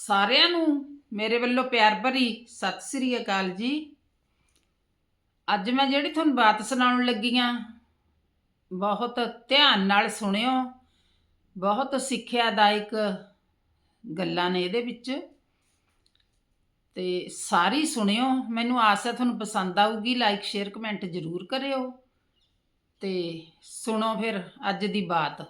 ਸਾਰਿਆਂ ਨੂੰ ਮੇਰੇ ਵੱਲੋਂ ਪਿਆਰ ਭਰੀ ਸਤਿ ਸ੍ਰੀ ਅਕਾਲ ਜੀ। ਅੱਜ ਮੈਂ ਜਿਹੜੀ ਤੁਹਾਨੂੰ ਬਾਤ ਸੁਣਾਉਣ ਲੱਗੀ ਆ, ਬਹੁਤ ਧਿਆਨ ਨਾਲ ਸੁਣਿਓ, ਬਹੁਤ ਸਿੱਖਿਆਦਾਇਕ ਗੱਲਾਂ ਨੇ ਇਹਦੇ ਵਿੱਚ। ਤੇ ਸਾਰੀ ਸੁਣਿਓ, ਮੈਨੂੰ ਆਸ ਹੈ ਤੁਹਾਨੂੰ ਪਸੰਦ ਆਊਗੀ ਲਾਈਕ ਸ਼ੇਅਰ ਕਮੈਂਟ ਜ਼ਰੂਰ ਕਰਿਓ ਤੇ ਸੁਣੋ ਫਿਰ ਅੱਜ ਦੀ ਬਾਤ।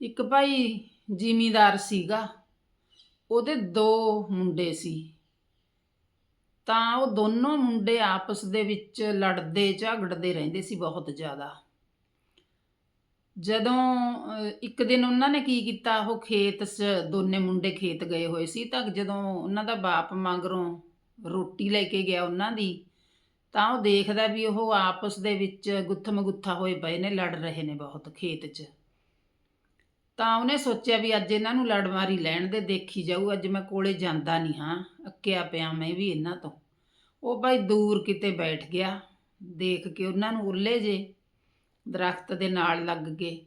ਇੱਕ ਭਾਈ ਜ਼ਿਮੀਦਾਰ ਸੀਗਾ। ਉਹਦੇ ਦੋ ਮੁੰਡੇ ਸੀ। ਤਾਂ ਉਹ ਦੋਨੋਂ ਮੁੰਡੇ ਆਪਸ ਦੇ ਵਿੱਚ ਲੜਦੇ ਝਗੜਦੇ ਰਹਿੰਦੇ ਸੀ ਬਹੁਤ ਜ਼ਿਆਦਾ। ਜਦੋਂ ਇੱਕ ਦਿਨ ਉਹਨਾਂ ਨੇ ਕੀ ਕੀਤਾ? ਉਹ ਖੇਤ 'ਚ ਦੋਨੇ ਮੁੰਡੇ ਖੇਤ ਗਏ ਹੋਏ ਸੀ ਤਾਂ ਜਦੋਂ ਉਹਨਾਂ ਦਾ ਬਾਪ ਮਗਰੋਂ ਰੋਟੀ ਲੈ ਕੇ ਗਿਆ ਉਹਨਾਂ ਦੀ, ਤਾਂ ਉਹ ਦੇਖਦਾ ਵੀ ਉਹ ਆਪਸ ਦੇ ਵਿੱਚ ਗੁੱਥਮ ਗੁੱਥਾ ਹੋਏ ਪਏ ਨੇ, ਲੜ ਰਹੇ ਨੇ ਬਹੁਤ ਖੇਤ 'ਚ। ਤਾਂ ਉਹਨੇ ਸੋਚਿਆ ਵੀ ਅੱਜ ਇਹਨਾਂ ਨੂੰ ਲੜ ਮਾਰੀ ਲੈਣ ਦੇ ਦੇਖੀ ਜਾਊ, ਅੱਜ ਮੈਂ ਕੋਲੇ ਜਾਂਦਾ ਨਹੀਂ ਹਾਂ, ਅੱਕਿਆ ਪਿਆ ਮੈਂ ਵੀ ਇਹਨਾਂ ਤੋਂ। ਉਹ ਭਾਈ ਦੂਰ ਕਿਤੇ ਬੈਠ ਗਿਆ, ਦੇਖ ਕੇ ਉਹਨਾਂ ਨੂੰ ਉੱਲੇ ਜੇ, ਦਰਖਤ ਦੇ ਨਾਲ ਲੱਗ ਗਏ।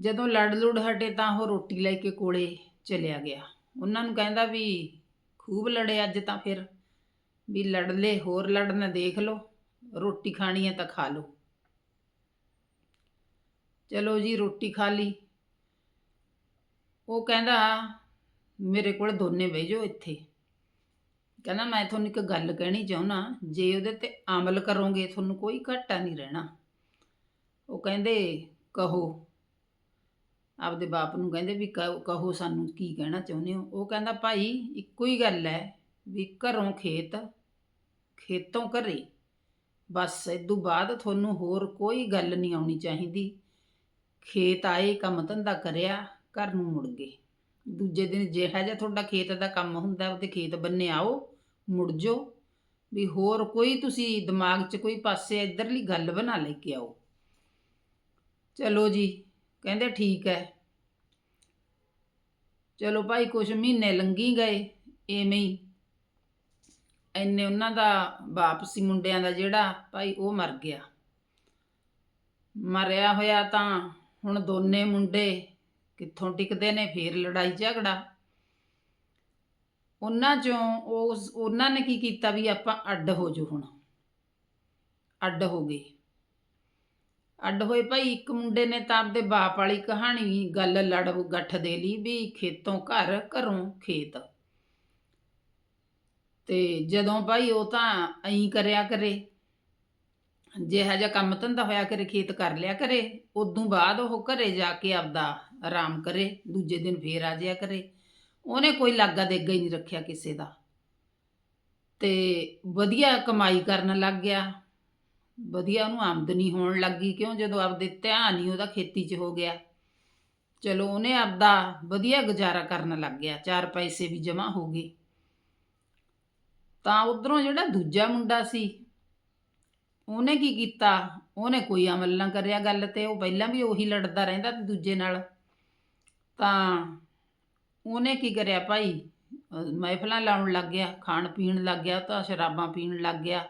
ਜਦੋਂ ਲੜ ਲੁੜ ਹਟੇ ਤਾਂ ਉਹ ਰੋਟੀ ਲੈ ਕੇ ਕੋਲੇ ਚਲਿਆ ਗਿਆ। ਉਹਨਾਂ ਨੂੰ ਕਹਿੰਦਾ ਵੀ ਖੂਬ ਲੜੇ ਅੱਜ ਤਾਂ ਫਿਰ, ਵੀ ਲੜ ਲੈ, ਹੋਰ ਲੜਨਾ ਦੇਖ ਲਓ, ਰੋਟੀ ਖਾਣੀ ਹੈ ਤਾਂ ਖਾ ਲਓ। ਚਲੋ ਜੀ, ਰੋਟੀ ਖਾ ਲਈ। ਉਹ ਕਹਿੰਦਾ, ਮੇਰੇ ਕੋਲ ਦੋਨੇ ਬਹਿ ਜਾਓ ਇੱਥੇ। ਕਹਿੰਦਾ, ਮੈਂ ਤੁਹਾਨੂੰ ਇੱਕ ਗੱਲ ਕਹਿਣੀ ਚਾਹੁੰਦਾ ਜੇ ਉਹਦੇ ਤੇ ਅਮਲ ਕਰੋਗੇ, ਤੁਹਾਨੂੰ ਕੋਈ ਘਾਟਾ ਨਹੀਂ ਰਹਿਣਾ। ਉਹ ਕਹਿੰਦੇ, ਕਹੋ। ਆਪਦੇ ਬਾਪ ਨੂੰ ਕਹਿੰਦੇ ਵੀ, ਕ, ਕਹੋ ਸਾਨੂੰ ਕੀ ਕਹਿਣਾ ਚਾਹੁੰਦੇ ਹੋ? ਉਹ ਕਹਿੰਦਾ, ਭਾਈ, ਇੱਕੋ ਹੀ ਗੱਲ ਹੈ ਵੀ ਘਰੋਂ ਖੇਤ, ਖੇਤੋਂ ਘਰੇ। ਬਸ ਇਦੋਂ ਬਾਅਦ ਤੁਹਾਨੂੰ ਹੋਰ ਕੋਈ ਗੱਲ ਨਹੀਂ ਆਉਣੀ ਚਾਹੀਦੀ। ਖੇਤ ਆਏ, ਕੰਮ ਧੰਦਾ ਕਰਿਆ ਘਰ ਨੂੰ ਮੁੜ ਗਏ। ਦੂਜੇ ਦਿਨ ਜਿਹੜਾ ਜਿਹਾ ਤੁਹਾਡਾ ਖੇਤ ਦਾ ਕੰਮ ਹੁੰਦਾ, ਉਹਦੇ ਖੇਤ ਬੰਨੇ ਆਓ, ਮੁੜ ਜਾਓ। ਵੀ ਹੋਰ ਕੋਈ ਤੁਸੀਂ ਦਿਮਾਗ 'ਚ ਕੋਈ ਪਾਸੇ ਇਧਰਲੀ ਗੱਲ ਬਣਾ ਲੈ ਕੇ ਆਓ। ਚਲੋ ਜੀ, ਕਹਿੰਦੇ ਠੀਕ ਹੈ। ਚਲੋ ਭਾਈ ਕੁਝ ਮਹੀਨੇ ਲੰਘੀ ਗਏ, ਐਵੇਂ ਹੀ। ਐਨੇ ਉਹਨਾਂ ਦਾ ਬਾਪ ਸੀ ਮੁੰਡਿਆਂ ਦਾ ਜਿਹੜਾ ਭਾਈ ਉਹ ਮਰ ਗਿਆ। ਮਰਿਆ ਹੋਇਆ ਤਾਂ ਹੁਣ ਦੋਨੇ ਮੁੰਡੇ ਕਿੱਥੋਂ ਟਿਕਦੇ ਨੇ, ਫੇਰ ਲੜਾਈ ਝਗੜਾ। ਉਹਨਾਂ ਚੋਂ ਉਸ, ਉਹਨਾਂ ਨੇ ਕੀ ਕੀਤਾ ਵੀ ਆਪਾਂ ਅੱਡ ਹੋ ਜੋ ਹੁਣ। ਅੱਡ ਹੋ ਗਏ। ਅੱਡ ਹੋਏ ਭਾਈ ਇੱਕ ਮੁੰਡੇ ਨੇ ਤਾਂ ਆਪਦੇ ਬਾਪ ਵਾਲੀ ਕਹਾਣੀ, ਗੱਲ ਲੜ ਗੱਠ ਦੇ ਲਈ ਵੀ ਖੇਤੋਂ ਘਰ, ਘਰੋਂ ਖੇਤ। ਤੇ ਜਦੋਂ ਭਾਈ ਉਹ ਤਾਂ ਐਂ ਕਰਿਆ ਕਰੇ, ਜਿਹਾ ਜਿਹਾ ਕੰਮ ਧੰਦਾ ਹੋਇਆ ਕਰੇ, ਖੇਤ ਕਰ ਲਿਆ ਕਰੇ, ਉਦੋਂ ਬਾਅਦ ਉਹ ਘਰੇ ਜਾ ਕੇ ਆਪਦਾ ਆਰਾਮ ਕਰੇ, ਦੂਜੇ ਦਿਨ ਫੇਰ ਆ ਜਾਇਆ ਕਰੇ। ਉਹਨੇ ਕੋਈ ਲਾਗਾ ਦੇਗਾ ਹੀ ਨਹੀਂ ਰੱਖਿਆ ਕਿਸੇ ਦਾ। ਤੇ ਵਧੀਆ ਕਮਾਈ ਕਰਨ ਲੱਗ ਗਿਆ। ਵਧੀਆ ਉਹਨੂੰ ਆਮਦਨੀ ਹੋਣ ਲੱਗੀ ਕਿਉਂ? ਜਦੋਂ ਆਪਦੇ ਧਿਆਨ ਹੀ ਉਹਦਾ ਖੇਤੀ 'ਚ ਹੋ ਗਿਆ। ਚਲੋ ਉਹਨੇ ਆਪਦਾ ਵਧੀਆ ਗੁਜ਼ਾਰਾ ਕਰਨ ਲੱਗ ਗਿਆ। ਚਾਰ ਪੈਸੇ ਵੀ ਜਮ੍ਹਾਂ ਹੋ ਗਏ। ਤਾਂ ਉਧਰੋਂ ਜਿਹੜਾ ਦੂਜਾ ਮੁੰਡਾ ਸੀ, ਉਹਨੇ ਕੀ ਕੀਤਾ? ਉਹਨੇ ਕੋਈ ਅਮਲ ਨਾ ਕਰਿਆ ਗੱਲ ਤੇ। ਉਹ ਪਹਿਲਾਂ ਵੀ ਉਹੀ ਲੜਦਾ ਰਹਿੰਦਾ ਦੂਜੇ ਨਾਲ। ਤਾਂ ਉਹਨੇ ਕੀ ਕਰਿਆ ਭਾਈ? ਮਹਿਫਲਾਂ ਲਾਉਣ ਲੱਗ ਗਿਆ, ਖਾਣ ਪੀਣ ਲੱਗ ਗਿਆ ਤਾਂ ਸ਼ਰਾਬਾਂ ਪੀਣ ਲੱਗ ਗਿਆ।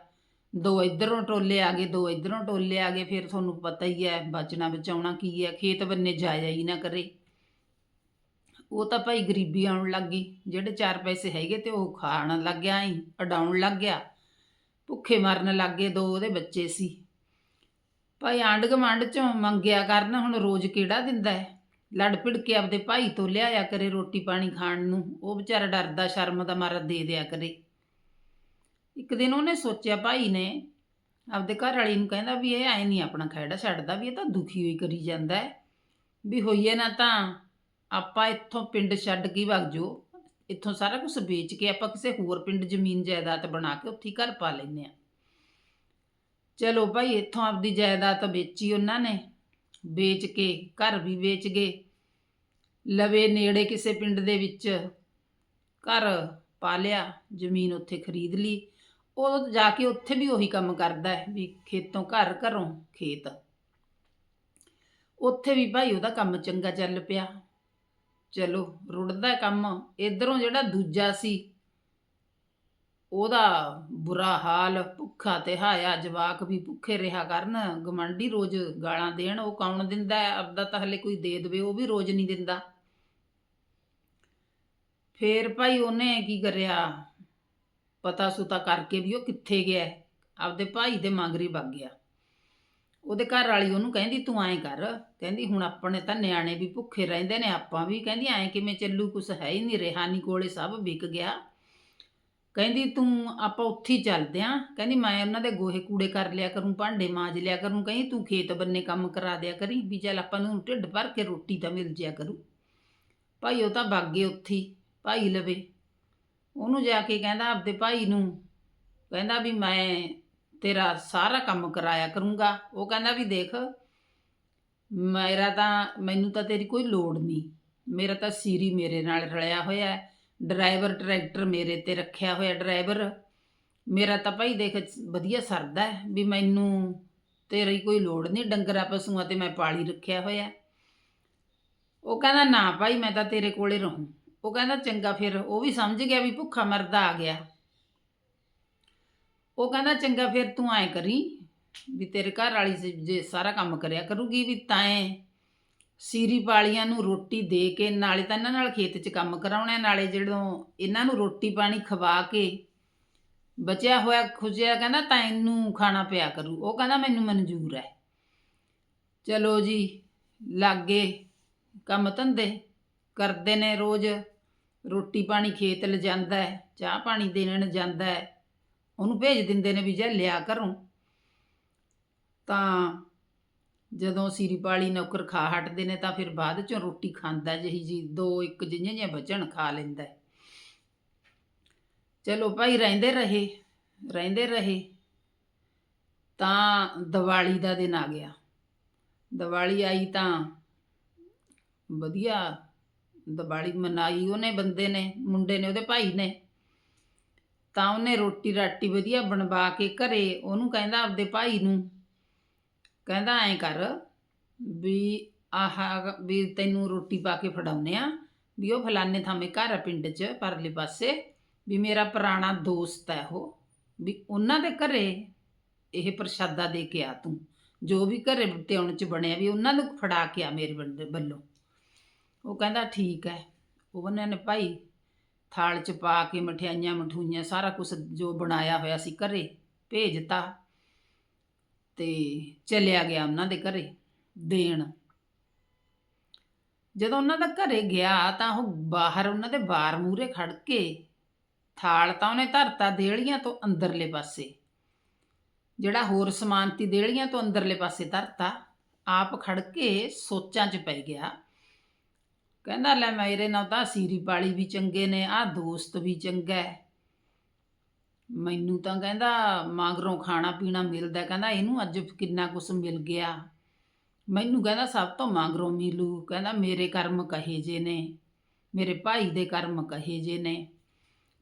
ਦੋ ਇਧਰੋਂ ਟੋਲੇ ਆ ਗਏ, ਦੋ ਇਧਰੋਂ ਟੋਲੇ ਆ ਗਏ, ਫਿਰ ਤੁਹਾਨੂੰ ਪਤਾ ਹੀ ਹੈ ਬਚਣਾ ਬਚਾਉਣਾ ਕੀ ਹੈ, ਖੇਤ ਬੰਨੇ ਜਾਇਆ ਹੀ ਨਾ ਕਰੇ। ਉਹ ਤਾਂ ਭਾਈ ਗਰੀਬੀ ਆਉਣ ਲੱਗ ਗਈ, ਜਿਹੜੇ ਚਾਰ ਪੈਸੇ ਹੈਗੇ ਤੇ ਉਹ ਖਾਣ ਲੱਗ ਗਿਆ ਹੀ ਅਡਾਉਣ ਲੱਗ ਗਿਆ। ਭੁੱਖੇ ਮਰਨ ਲੱਗ ਗਏ ਦੋ ਉਹਦੇ ਬੱਚੇ ਸੀ। ਭਾਈ ਆਂਢ ਗੁਆਂਢ ਚੋਂ ਮੰਗਿਆ ਕਰਨ, ਹੁਣ ਰੋਜ਼ ਕਿਹੜਾ ਦਿੰਦਾ ਹੈ? ਲੜ ਭਿੜ ਕੇ ਆਪਦੇ ਭਾਈ ਤੋਂ ਲਿਆਇਆ ਕਰੇ ਰੋਟੀ ਪਾਣੀ ਖਾਣ ਨੂੰ। ਉਹ ਵਿਚਾਰਾ ਡਰਦਾ, ਸ਼ਰਮ ਦਾ ਮਾਰਾ ਦੇ ਦਿਆ ਕਰੇ। ਇੱਕ ਦਿਨ ਉਹਨੇ ਸੋਚਿਆ ਭਾਈ ਨੇ, ਆਪਦੇ ਘਰ ਵਾਲੀ ਨੂੰ ਕਹਿੰਦਾ ਵੀ ਇਹ ਐ ਨਹੀਂ ਆਪਣਾ ਖੈੜਾ ਛੱਡਦਾ, ਵੀ ਇਹ ਤਾਂ ਦੁਖੀ ਹੋਈ ਕਰੀ ਜਾਂਦਾ ਹੈ। ਵੀ ਹੋਈਏ ਨਾ ਤਾਂ ਆਪਾਂ ਇੱਥੋਂ ਪਿੰਡ ਛੱਡ ਕੇ ਵਗ ਜੋ ਇੱਥੋਂ ਸਾਰਾ ਕੁਝ ਵੇਚ ਕੇ ਆਪਾਂ ਕਿਸੇ ਹੋਰ ਪਿੰਡ ਜ਼ਮੀਨ ਜਾਇਦਾਦ ਬਣਾ ਕੇ ਉੱਥੇ ਹੀ ਘਰ ਪਾ ਲੈਨੇ ਆ ਚਲੋ ਭਾਈ, ਇੱਥੋਂ ਆਪਦੀ ਜਾਇਦਾਦ ਵੇਚੀ ਉਹਨਾਂ ਨੇ। ਵੇਚ ਕੇ, ਘਰ ਵੀ ਵੇਚ ਗਏ। ਲਵੇ ਨੇੜੇ ਕਿਸੇ ਪਿੰਡ ਦੇ ਵਿੱਚ ਘਰ ਪਾ ਲਿਆ ਜ਼ਮੀਨ ਉੱਥੇ ਖਰੀਦ ਲਈ। ਉਹ ਜਾ ਕੇ ਉੱਥੇ ਵੀ ਉਹੀ ਕੰਮ ਕਰਦਾ ਹੈ, ਵੀ ਖੇਤੋਂ ਘਰ, ਘਰੋਂ ਖੇਤ। ਉੱਥੇ ਵੀ ਭਾਈ ਉਹਦਾ ਕੰਮ ਚੰਗਾ ਚੱਲ ਪਿਆ। ਚਲੋ, ਰੁੜਦਾ ਕੰਮ। ਇਧਰੋਂ ਜਿਹੜਾ ਦੂਜਾ ਸੀ ਉਹਦਾ ਬੁਰਾ ਹਾਲ, ਭੁੱਖਾ ਤੇ ਹਾਇਆ ਜਵਾਕ ਵੀ ਭੁੱਖੇ ਰਿਹਾ ਕਰਨ। ਗਮੰਡੀ ਰੋਜ਼ ਗਾਲਾਂ ਦੇਣ, ਉਹ ਕੌਣ ਦਿੰਦਾ ਆਪਦਾ ਤਾਂ ਹਲੇ ਕੋਈ ਦੇ ਦੇਵੇ, ਉਹ ਵੀ ਰੋਜ਼ ਨਹੀਂ ਦਿੰਦਾ। ਫੇਰ ਭਾਈ ਉਹਨੇ ਕੀ ਕਰਿਆ? ਪਤਾ ਸੁਤਾ ਕਰਕੇ ਵੀ ਉਹ ਕਿੱਥੇ ਗਿਆ ਆਪਦੇ ਭਾਈ ਦੇ ਮੰਗਰੀ ਵਗ ਗਿਆ। ਉਹਦੇ ਘਰ ਵਾਲੀ ਉਹਨੂੰ ਕਹਿੰਦੀ, ਤੂੰ ਐਂ ਕਰ। ਕਹਿੰਦੀ, ਹੁਣ ਆਪਣੇ ਤਾਂ ਨਿਆਣੇ ਵੀ ਭੁੱਖੇ ਰਹਿੰਦੇ ਨੇ, ਆਪਾਂ ਵੀ। ਕਹਿੰਦੀ, ਐਂ ਕਿਵੇਂ ਚੱਲੂ? ਕੁਛ ਹੈ ਹੀ ਨਹੀਂ, ਰਿਹਾ ਰੇਹਾਨੀ ਕੋਲੇ ਸਭ ਵਿਕ ਗਿਆ। ਕਹਿੰਦੀ ਤੂੰ ਆਪਾਂ ਉੱਥੇ ਹੀ ਚੱਲਦੇ ਆਂ। ਕਹਿੰਦੀ ਮੈਂ ਉਹਨਾਂ ਦੇ ਗੋਹੇ ਕੂੜੇ ਕਰ ਲਿਆ ਕਰੂੰ ਭਾਂਡੇ ਮਾਂਜ ਲਿਆ ਕਰੂੰ। ਕਹਿੰਦੀ ਤੂੰ ਖੇਤ ਬੰਨੇ ਕੰਮ ਕਰਾ ਦਿਆ ਕਰੀ ਵੀ ਚੱਲ ਆਪਾਂ ਨੂੰ ਢਿੱਡ ਭਰ ਕੇ ਰੋਟੀ ਤਾਂ ਮਿਲ ਜਿਆ ਕਰੂ। ਭਾਈ ਉਹ ਤਾਂ ਵਗ ਉੱਥੇ ਹੀ, ਭਾਈ ਲਵੇ। ਉਹਨੂੰ ਜਾ ਕੇ ਕਹਿੰਦਾ ਆਪਦੇ ਭਾਈ ਨੂੰ ਕਹਿੰਦਾ ਵੀ ਮੈਂ ਤੇਰਾ ਸਾਰਾ ਕੰਮ ਕਰਾਇਆ ਕਰੂੰਗਾ। ਉਹ ਕਹਿੰਦਾ ਵੀ ਦੇਖ ਮੇਰਾ ਤਾਂ ਮੈਨੂੰ ਤਾਂ ਤੇਰੀ ਕੋਈ ਲੋੜ ਨਹੀਂ। ਮੇਰਾ ਤਾਂ ਸੀਰੀ ਮੇਰੇ ਨਾਲ ਰਲਿਆ ਹੋਇਆ ਹੈ। ਡਰਾਈਵਰ ਟਰੈਕਟਰ ਮੇਰੇ ਤੇ ਰੱਖਿਆ ਹੋਇਆ ਡਰਾਈਵਰ। ਮੇਰਾ ਤਾਂ ਭਾਈ ਦੇਖ, ਵਧੀਆ ਸਰਦਾ ਵੀ ਮੈਨੂੰ ਤੇਰੀ ਕੋਈ ਲੋੜ ਨਹੀਂ ਡੰਗਰਾਂ ਪਸ਼ੂਆਂ ਤੇ ਮੈਂ ਪਾਲੀ ਰੱਖਿਆ ਹੋਇਆ। ਉਹ ਕਹਿੰਦਾ, ਨਾ ਭਾਈ, ਮੈਂ ਤਾਂ ਤੇਰੇ ਕੋਲੇ ਰਹੂੰ। ਉਹ ਕਹਿੰਦਾ, ਚੰਗਾ ਫਿਰ। ਉਹ ਵੀ ਸਮਝ ਗਿਆ ਵੀ ਭੁੱਖਾ ਮਰਦਾ ਆ ਗਿਆ। ਉਹ ਕਹਿੰਦਾ, ਚੰਗਾ ਫਿਰ ਤੂੰ ਐ ਕਰੀ ਵੀ ਤੇਰੇ ਘਰ ਵਾਲੀ ਜੇ- ਸਾਰਾ ਕੰਮ ਕਰਿਆ ਕਰੂਗੀ ਵੀ ਤੈਂ ਸੀਰੀ ਪਾਲੀਆਂ ਨੂੰ ਰੋਟੀ ਦੇ ਕੇ, ਨਾਲੇ ਤਾਂ ਇਹਨਾਂ ਨਾਲ ਖੇਤ 'ਚ ਕੰਮ ਕਰਾਉਣਾ, ਨਾਲੇ ਜਦੋਂ ਇਹਨਾਂ ਨੂੰ ਰੋਟੀ ਪਾਣੀ ਖਵਾ ਕੇ ਬਚਿਆ ਹੋਇਆ, ਖੁਜਿਆ, ਕਹਿੰਦਾ ਤੈਨੂੰ ਖਾਣਾ ਪਿਆ ਕਰੂ। ਉਹ ਕਹਿੰਦਾ ਮੈਨੂੰ ਮਨਜ਼ੂਰ ਹੈ। ਚਲੋ ਜੀ, ਲਾਗੇ ਕੰਮ ਧੰਦੇ ਕਰਦੇ ਨੇ ਰੋਜ਼। ਰੋਟੀ ਪਾਣੀ ਖੇਤ ਲਿਜਾਂਦਾ ਹੈ, ਚਾਹ ਪਾਣੀ ਦੇਣ ਜਾਂਦਾ ਹੈ। ਉਹਨੂੰ ਭੇਜ ਦਿੰਦੇ ਨੇ ਵੀ ਜੇ ਲਿਆ ਘਰੋਂ ਤਾਂ ਜਦੋਂ ਸੀਰੀਪਾਲੀ ਨੌਕਰ ਖਾ ਹਟਦੇ ਨੇ ਤਾਂ ਫਿਰ ਬਾਅਦ ਚੋਂ ਰੋਟੀ ਖਾਂਦਾ ਜਿਹੀ ਜੀ, ਦੋ ਇੱਕ ਜਿਹੀਆਂ ਜਿਹੀਆਂ ਬਚਣ ਖਾ ਲੈਂਦਾ ਚਲੋ ਭਾਈ ਰਹਿੰਦੇ ਰਹੇ ਰਹਿੰਦੇ ਰਹੇ, ਤਾਂ ਦੀਵਾਲੀ ਦਾ ਦਿਨ ਆ ਗਿਆ। ਦੀਵਾਲੀ ਆਈ ਤਾਂ ਵਧੀਆ ਦੀਵਾਲੀ ਮਨਾਈ ਉਹਨੇ ਬੰਦੇ ਨੇ, ਮੁੰਡੇ ਨੇ, ਉਹਦੇ ਭਾਈ ਨੇ। ਤਾਂ ਉਹਨੇ ਰੋਟੀ ਰਾਟੀ ਵਧੀਆ ਬਣਵਾ ਕੇ ਘਰੇ, ਉਹਨੂੰ ਕਹਿੰਦਾ ਆਪਦੇ ਭਾਈ ਨੂੰ ਕਹਿੰਦਾ ਐਂ ਕਰ ਵੀ ਆਹ ਵੀ ਤੈਨੂੰ ਰੋਟੀ ਪਾ ਕੇ ਫੜਾਉਨੇ ਆ ਵੀ ਉਹ ਫਲਾਨੇ ਥਾਵੇਂ ਘਰ ਆ ਪਿੰਡ 'ਚ, ਪਰਲੇ ਪਾਸੇ, ਵੀ ਮੇਰਾ ਪੁਰਾਣਾ ਦੋਸਤ ਹੈ ਉਹ, ਵੀ ਉਹਨਾਂ ਦੇ ਘਰੇ ਇਹ ਪ੍ਰਸ਼ਾਦਾ ਦੇ ਕੇ ਆ ਤੂੰ, ਜੋ ਵੀ ਘਰੇ ਤਿਉਣ 'ਚ ਬਣਿਆ ਵੀ ਉਹਨਾਂ ਨੂੰ ਫੜਾ ਕੇ ਆ ਮੇਰੇ ਬੰਦੇ ਵੱਲੋਂ। ਉਹ ਕਹਿੰਦਾ ਠੀਕ ਹੈ। ਉਹਨਾਂ ਨੇ ਭਾਈ ਥਾਲ 'ਚ ਪਾ ਕੇ ਮਠਿਆਈਆਂ, ਮਠੂਈਆਂ, ਸਾਰਾ ਕੁਝ ਜੋ ਬਣਾਇਆ ਹੋਇਆ ਸੀ ਘਰੇ ਭੇਜਤਾ। ਤੇ ਚਲਿਆ ਗਿਆ ਉਹਨਾਂ ਦੇ ਘਰੇ ਦੇਣ। ਜਦੋਂ ਉਹਨਾਂ ਦਾ ਘਰੇ ਗਿਆ ਤਾਂ ਉਹ ਬਾਹਰ ਉਹਨਾਂ ਦੇ ਬਾਰ ਮੂਰੇ ਖੜ ਕੇ ਥਾਲ ਤਾਂ ਉਹਨੇ ਧਰਤਾ ਦੇਲੀਆਂ ਤੋਂ ਅੰਦਰਲੇ ਪਾਸੇ। ਜਿਹੜਾ ਹੋਰ ਸਮਾਨ ਤੀ ਦੇਲੀਆਂ ਤੋਂ ਅੰਦਰਲੇ ਪਾਸੇ ਧਰਤਾ, ਆਪ ਖੜ ਕੇ ਸੋਚਾਂ 'ਚ ਪੈ ਗਿਆ। ਕਹਿੰਦਾ, ਲੈ ਮੇਰੇ ਨਾਲ ਤਾਂ ਸੀਰੀ ਪਾਲੀ ਵੀ ਚੰਗੇ ਨੇ, ਆਹ ਦੋਸਤ ਵੀ ਚੰਗਾ ਹੈ। ਮੈਨੂੰ ਤਾਂ ਕਹਿੰਦਾ ਮਾਗਰੋਂ ਖਾਣਾ ਪੀਣਾ ਮਿਲਦਾ, ਕਹਿੰਦਾ ਇਹਨੂੰ ਅੱਜ ਕਿੰਨਾ ਕੁਛ ਮਿਲ ਗਿਆ। ਮੈਨੂੰ ਕਹਿੰਦਾ ਸਭ ਤੋਂ ਮਾਗਰੋਂ ਮਿਲੂ, ਕਹਿੰਦਾ ਮੇਰੇ ਕਰਮ ਕਹੇ ਜੇ ਨੇ, ਮੇਰੇ ਭਾਈ ਦੇ ਕਰਮ ਕਹੇ ਜੇ ਨੇ।